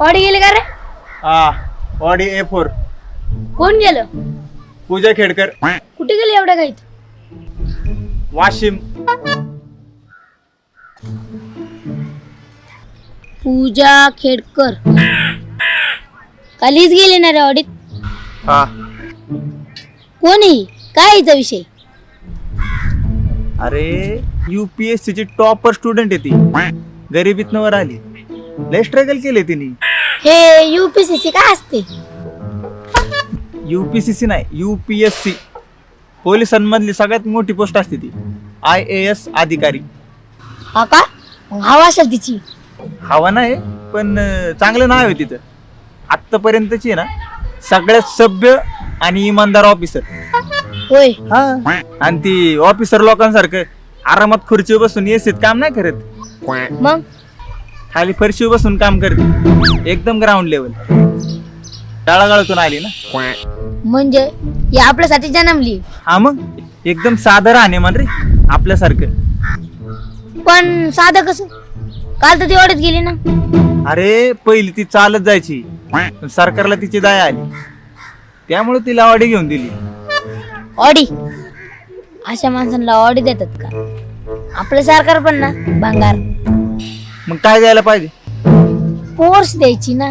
Audi गेले का रे? हा ऑडी ए फोर. कोण गेलं? पूजा खेडकर. कुठे गेले एवढ्या गाईत? वाशिम. पूजा खेडकर. कालीच गेले ना रे ऑडीत हा. कोणी काय हिचा विषय? अरे युपीएससी ची टॉपर स्टुडंट आहे ती. गरिबीतनं वर आली. लय स्ट्रगल केले तिने. हे युपीसीसी काय असते? युपीसीसी नाही युपीएससी पोलिसांमधली सगळ्यात मोठी पोस्ट असते ती. आय ए एस अधिकारी. हा का? हवा असेल तिची. हवा नाही पण अं, चांगलं नाव आहे तिथं. आत्तापर्यंतची ना सगळ्यात सभ्य आणि इमानदार ऑफिसर होय. हा. आणि ती ऑफिसर लोकांसारखं आरामात खुर्चीवर बसून एसीत काम नाही करत. मग? खाली फरशीवर बसून काम करते. एकदम ग्राउंड लेवल तळागाळातून आली ना? म्हणजे ही आपल्यासाठी जन्मली. हा मग? एकदम साधं राहणे मान रे आपल्यासारखं. पण साधं कसं? काल तर ती ऑडीत गेली ना. अरे पहिली ती चालत जायची. पण सरकारला तिची दया आली. त्यामुळे तिला ऑडी घेऊन दिली. ऑडी? अशा माणसांना ऑडी देतात का? आपलं सरकार पण ना भंगार. मग काय द्यायला पाहिजे? कोर्स द्यायची ना.